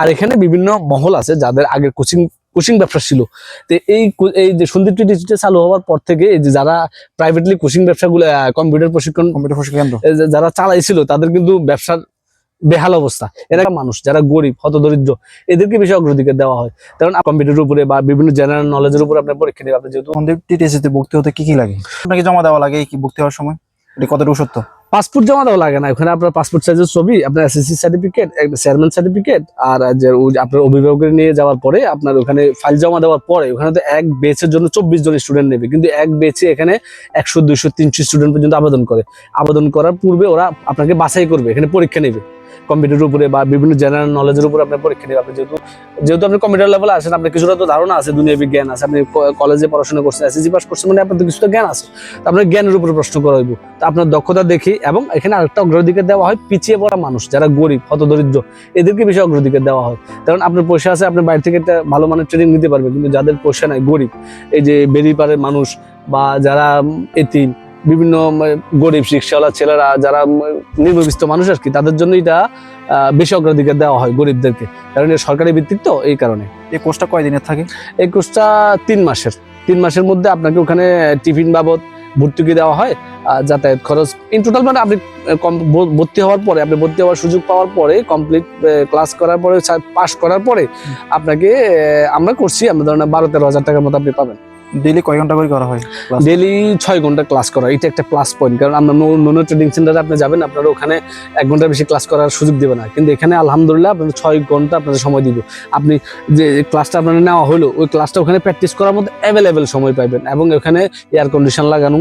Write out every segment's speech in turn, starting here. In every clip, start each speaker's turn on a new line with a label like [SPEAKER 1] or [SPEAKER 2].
[SPEAKER 1] আর এখানে বিভিন্ন মহল আছে যাদের আগে কোচিং কোচিং ব্যবসা ছিল। তো এই এই যে সন্দীপ ডিজিটাল চালু হওয়ার পর থেকে এই যে যারা প্রাইভেটলি কোচিং ব্যবসাগুলো কম্পিউটার প্রশিক্ষণ
[SPEAKER 2] কম্পিউটার প্রশিক্ষণ
[SPEAKER 1] যারা চালাইছিল তাদের কিন্তু ব্যবসার বেহাল অবস্থা। এরা মানুষ যারা গরিব হতদরিদ্র এদেরকে বেশি অগ্রাধিকার দেওয়া হয়। কারণ কম্পিউটারের উপরে বা বিভিন্ন জেনারেল নলেজের উপরে আপনার পরীক্ষা নেবে। আপনি যেহেতু
[SPEAKER 2] সন্দীপ টিটিসিতে ভর্তি হতে কি কি লাগে? আপনাকে জমা দেওয়া লাগে কি ভর্তি হওয়ার সময়? এটা কতটুকু সত্য?
[SPEAKER 1] পাসপোর্ট জমা দেওয়া লাগে না। ওখানে আপনার পাসপোর্ট সাইজের ছবি, আপনার এসএসসি সার্টিফিকেট চেয়ারম্যান সার্টিফিকেট আর যে আপনার অভিভাবকের নিয়ে যাওয়ার পরে আপনার ওখানে ফাইল জমা দেওয়ার পরে ওখানে তো এক বেচের জন্য চব্বিশ জন স্টুডেন্ট নেবে। কিন্তু এক বেচে এখানে একশো, দুইশো, তিনশো স্টুডেন্ট পর্যন্ত আবেদন করে। আবেদন করার পূর্বে ওরা আপনাকে বাছাই করবে, এখানে পরীক্ষা নেবে। কম্পিউটারের উপরে বা বিভিন্ন জেনারেল নলেজের উপরে আপনার পরীক্ষা নেবে আপনি যেহেতু যেহেতু আপনি কম্পিউটার লেভেলে আসেন আপনার কিছুটা তো ধারণা আছে, দুনিয়া বিজ্ঞান আছে। আপনি কলেজে পড়াশোনা করছেন এসএসসি পাস করছেন মানে আপনার কিছুটা জ্ঞান আছে। তো আপনার জ্ঞানের উপরে প্রশ্ন করা হইব। তো আপনার দক্ষতা দেখি এবং এখানে আরেকটা অগ্রাধিকার দেওয়া হয়, পিছিয়ে পড়া মানুষ, যারা গরিব, হতদরিদ্র, এদেরকে বেশি অগ্রাধিকার দেওয়া হয়। কারণ আপনার পয়সা আছে আপনি বাইরে থেকে একটা ভালো মানের ট্রেনিং নিতে পারবেন কিন্তু যাদের পয়সা নাই, গরিব, এই যে বেরিয়ে পারে মানুষ বা যারা এতিম বিভিন্ন গরিব রিক্সাওয়ালা ছেলেরা যারা নিম্নবিত্ত মানুষ আর কি তাদের জন্য এটা বেশি অগ্রাধিকার দেওয়া হয় গরিবদেরকে। কারণ এটা সরকারি ভিত্তিক তো এই কারণে।
[SPEAKER 2] এই কোর্সটা কয়দিনের থাকে?
[SPEAKER 1] এই কোর্সটা তিন মাসের। তিন মাসের মধ্যে আপনাকে ওখানে টিফিন বাবদ ভর্তুকি দেওয়া হয় আর যাতায়াত খরচ। ইন টোটাল মানে আপনি ভর্তি হওয়ার পরে আপনি ভর্তি হওয়ার সুযোগ পাওয়ার পরে কমপ্লিট ক্লাস করার পরে পাস করার পরে আপনাকে আমরা করছি আমরা ধরেন বারো তেরো হাজার টাকার মতো আপনি পাবেন।
[SPEAKER 2] কয় ঘণ্টা করে করা হয়
[SPEAKER 1] ছয় ঘণ্টা ক্লাস করা, এটা একটা প্লাস পয়েন্ট কারণ আমরা সেন্টারে আপনি যাবেন, আপনারা ওখানে এক ঘণ্টার বেশি ক্লাস করার সুযোগ দেবে না। কিন্তু এখানে আলহামদুলিল্লাহ আপনাদের ছয় ঘণ্টা আপনাদের সময় দিব। আপনি যে ক্লাসটা আপনার নেওয়া হলো, ওই ক্লাসটা ওখানে প্র্যাকটিস করার মধ্যে অ্যাভেলেবেল সময় পাবেন এবং ওখানে এয়ার কন্ডিশন লাগানো।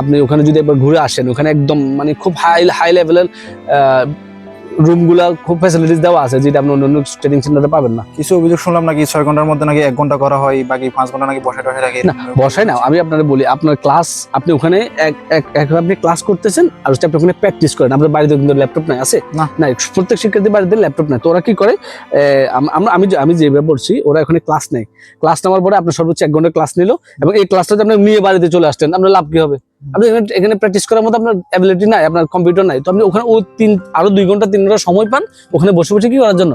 [SPEAKER 1] আপনি ওখানে যদি একবার ঘুরে আসেন, ওখানে একদম মানে খুব হাই হাই লেভেলের রুমগুলা খুব ফ্যাসিলিটিস দেওয়া আছে যেটা আপনি অন্য ট্রেনিং সেন্টারে পাবেন না।
[SPEAKER 2] কিছু অভিযোগ শুনলাম নাকি ছয় ঘণ্টার মধ্যে নাকি এক ঘণ্টা করা হয় বাকি পাঁচ ঘণ্টা নাকি বসে টসে থাকে
[SPEAKER 1] না বসাই না আমি আপনাদের বলি আপনার ক্লাস আপনি ওখানে এক আপনি ক্লাস করতেছেন আর হচ্ছে আপনি ওখানে প্র্যাকটিস করেন। আপনার বাড়িতে কিন্তু ল্যাপটপ নাই আছে?
[SPEAKER 2] না।
[SPEAKER 1] না প্রত্যেক শিক্ষার্থীর বাড়িতে ল্যাপটপ নাই। তো ওরা কি করে? আমরা আমি যে- আমি যেভাবে পড়ছি ওরা এখানে ক্লাস নেই। ক্লাস নেওয়ার পরে আপনার সর্বোচ্চ এক ঘণ্টা ক্লাস নিল এবং এই ক্লাসটা আপনি নিয়ে বাড়িতে চলে আসতেন আপনার লাভ কি হবে? আপনি এখানে প্র্যাকটিস করার মতো আপনার অ্যাবিলিটি নাই আপনার কম্পিউটার নাই। তো আপনি ওখানে ওই তিন আরও দুই ঘণ্টা তিন ঘণ্টা সময় পান ওখানে বসে বসে কি করার জন্য?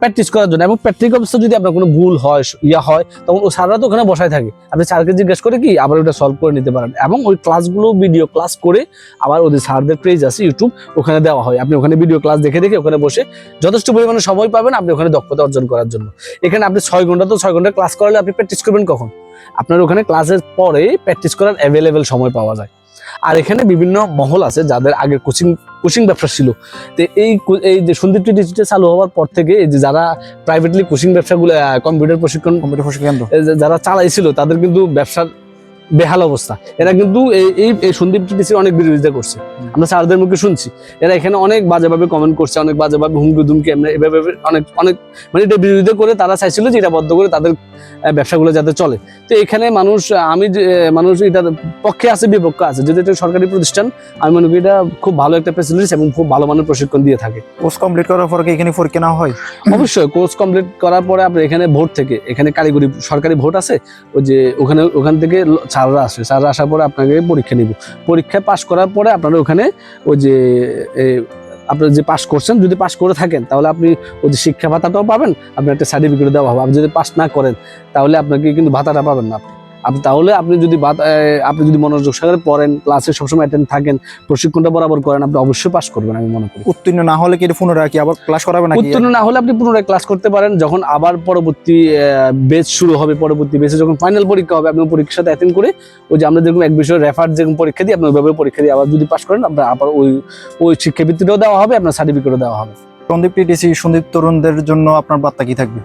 [SPEAKER 1] প্র্যাকটিস করার জন্য। এবং প্র্যাকটিক অবস্থা যদি আপনার কোনো ভুল হয় ইয়া হয় তখন ও সারা তো ওখানে বসায় থাকে। আপনি স্যারকে জিজ্ঞেস করে কি আবার ওটা সলভ করে নিতে পারেন। এবং ওই ক্লাসগুলো ভিডিও ক্লাস করে আবার ওদের স্যারদের পেজ আছে ইউটিউব ওখানে দেওয়া হয়। আপনি ওখানে ভিডিও ক্লাস দেখে দেখে ওখানে বসে যথেষ্ট পরিমাণে সময় পাবেন আপনি ওখানে দক্ষতা অর্জন করার জন্য। এখানে আপনি ছয় ঘণ্টা তো ছয় ঘণ্টা ক্লাস করালে আপনি প্র্যাকটিস করবেন কখন? আপনার ওখানে ক্লাসের পরে প্র্যাকটিস করার অ্যাভেলেবেল সময় পাওয়া যায়। আর এখানে বিভিন্ন মহল আছে যাদের আগে কোচিং কোচিং ব্যবসা ছিল। তো এই এই যে সন্দীপ ডিজিটাল চালু হওয়ার পর থেকে এই যে যারা প্রাইভেটলি কোচিং ব্যবসাগুলো কম্পিউটার প্রশিক্ষণ
[SPEAKER 2] কম্পিউটার প্রশিক্ষণ
[SPEAKER 1] যারা চালাইছিল তাদের কিন্তু ব্যবসার বেহাল অবস্থা। এরা কিন্তু এই এই সন্দীপ টিটিসির অনেক বিরোধিতা করছে। আমরা স্যারদের মুখে শুনছি। এরা এখানে অনেক বাজেভাবে কমেন্ট করছে অনেক বাজেভাবে হুমকি দুমকি এমনি এভাবে অনেক অনেক মানে এটা বিরোধিতা করে তারা চাইছিল যে এটা বদ্ধ করে তাদের ব্যবসাগুলো যাতে চলে। তো এখানে মানুষ আমি মানুষ এটার পক্ষে আছে বিপক্ষে আছে। যদি এটা সরকারি প্রতিষ্ঠান আমি মনে করি এটা খুব ভালো একটা ফেসিলিটিস এবং খুব ভালো মানের প্রশিক্ষণ দিয়ে থাকে।
[SPEAKER 2] কোর্স কমপ্লিট করার পর এখানে পরীক্ষা নেওয়া হয়?
[SPEAKER 1] অবশ্যই কোর্স কমপ্লিট করার পরে আপনার এখানে ভোট থেকে এখানে কারিগরি সরকারি ভোট আছে ওই যে ওখানে ওখান থেকে স্যাররা আসবে স্যাররা আসার পরে আপনাকে পরীক্ষা নিব। পরীক্ষায় পাশ করার পরে আপনারা ওখানে ওই যে আপনার যে পাস করছেন, যদি পাস করে থাকেন, তাহলে আপনি ওই যে শিক্ষা ভাতাটাও পাবেন, আপনার একটা সার্টিফিকেট দেওয়া হবে। আপনি যদি পাস না করেন, তাহলে আপনাকে কিন্তু ভাতাটা পাবেন না আপনি। আপনি তাহলে আপনি যদি আপনি যদি মনোযোগ সহকারে পড়েন ক্লাসে সবসময় অ্যাটেন্ড থাকেন প্রশিক্ষণটা বরাবর করেন আপনি অবশ্যই পাস করবেন আমি মনে করি।
[SPEAKER 2] উত্তীর্ণ না হলে কি পুনরায় কি আবার ক্লাস করাবে নাকি?
[SPEAKER 1] উত্তীর্ণ না হলে আপনি পুনরায় ক্লাস করতে পারেন যখন আবার পরবর্তী বেচ শুরু হবে পরবর্তী বেচে যখন ফাইনাল পরীক্ষা হবে আপনি পরীক্ষার সাথে অ্যাটেন্ড করে ওই যে আমরা যেরকম এক বিষয়ে রেফার যেরকম পরীক্ষা দিই আপনি ওইভাবে পরীক্ষা দিয়ে আবার যদি পাস করেন আপনার আবার ওই ওই শিক্ষাবৃত্তিটাও দেওয়া হবে আপনার সার্টিফিকেটও দেওয়া হবে।
[SPEAKER 2] সন্দীপ টিটিসি, সন্দীপ তরুণদের জন্য আপনার বার্তা কি থাকবে?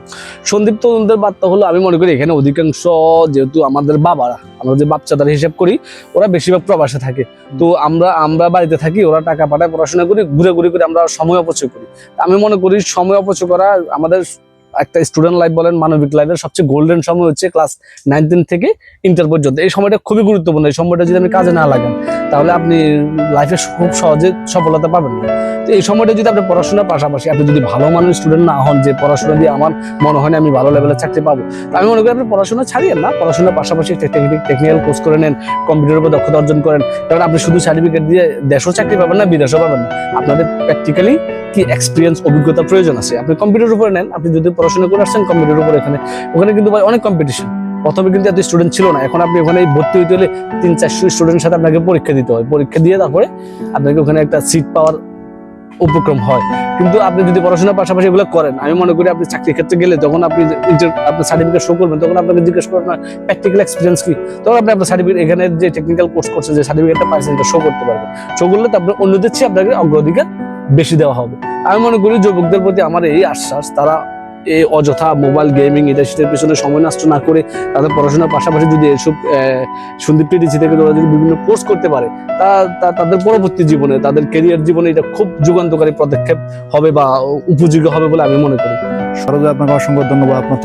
[SPEAKER 1] সন্দীপ তরুণদের বার্তা হলো, আমি মনে করি এখানে অধিকাংশ যেহেতু আমাদের বাবারা, আমরা যে বাচ্চাদের হিসাব করি, ওরা বেশিরভাগ প্রবাসে থাকে। তো আমরা আমরা বাড়িতে থাকি, ওরা টাকা পাঠায়, পড়াশোনা করি ঘুরে ঘুরে করে আমরা সময় অপচয় করি। আমি মনে করি সময় অপচয় করা আমাদের একটা স্টুডেন্ট লাইফ বলেন, মানবিক লাইফের সবচেয়ে গোল্ডেন সময় হচ্ছে ক্লাস নাইন থেকে ইন্টার পর্যন্ত। এই সময়টা খুবই গুরুত্বপূর্ণ, এই সময়টা যদি আমি কাজে না লাগান তাহলে আপনি লাইফে খুব সহজে সফলতা পাবেন না। তো এই সময়টা যদি আপনি পড়াশোনার পাশাপাশি আপনি যদি ভালো মানের স্টুডেন্ট না হন, যে পড়াশোনা দিয়ে আমার মনে হয় না আমি ভালো লেভেলের চাকরি পাবো, তো আমি মনে করি আপনি পড়াশোনা ছাড়িয়ে না। পড়াশোনার পাশাপাশি টেকনিক্যাল কোর্স করে নেন কম্পিউটারের উপর দক্ষতা অর্জন করেন। কারণ আপনি শুধু সার্টিফিকেট দিয়ে দেশও চাকরি পাবেন না, বিদেশও পাবেন না। আপনাদের প্র্যাকটিক্যালি কি এক্সপিরিয়েন্স অভিজ্ঞতা প্রয়োজন আছে? আপনি কম্পিউটারের উপরে নেন, আপনি যদি পড়াশোনা করে আসছেন কম্পিউটারের উপরে এখানে ওখানে কিন্তু ভাই অনেক কম্পিটিশন প্রথমে কিন্তু এত স্টুডেন্ট ছিল না। এখন আপনি ওখানে ভর্তি হইতে হলে তিন চারশো স্টুডেন্টের সাথে আপনাকে পরীক্ষা দিতে হয়। পরীক্ষা দিয়ে তারপরে আপনাকে ওখানে একটা সিট পাওয়ার উপক্রম হয়। কিন্তু আপনি যদি পড়াশোনার পাশাপাশি এগুলো করেন, আমি মনে করি আপনি চাকরির ক্ষেত্রে গেলে যখন আপনি আপনার সার্টিফিকেট শো করবেন, তখন আপনাকে জিজ্ঞেস করবেন প্র্যাকটিক্যাল এক্সপিরিয়েন্স কি? তখন আপনি আপনার সার্টিফিকেট এখানে যে টেকনিক্যাল কোর্স করছেন যে সার্টিফিকেটটা পাইছেন শো করতে পারবেন। শো করলে তো আপনার অন্যদের চেয়ে আপনাকে অগ্রাধিকার বেশি দেওয়া হবে। আমি মনে করি যুবকদের প্রতি আমার এই আশ্বাস, তারা এই অযথা মোবাইল গেমিং এটা সেটার পিছনে সময় নষ্ট না করে তাদের পড়াশোনার পাশাপাশি যদি এসব সন্দীপ টিডিসি থেকে তারা যদি বিভিন্ন কোর্স করতে পারে, তা তাদের পরবর্তী জীবনে, তাদের কেরিয়ার জীবনে এটা খুব যুগান্তকারী পদক্ষেপ হবে বা উপযোগী হবে বলে আমি মনে করি।
[SPEAKER 2] সরোজ আপনাকে অসংখ্য ধন্যবাদ। আপনার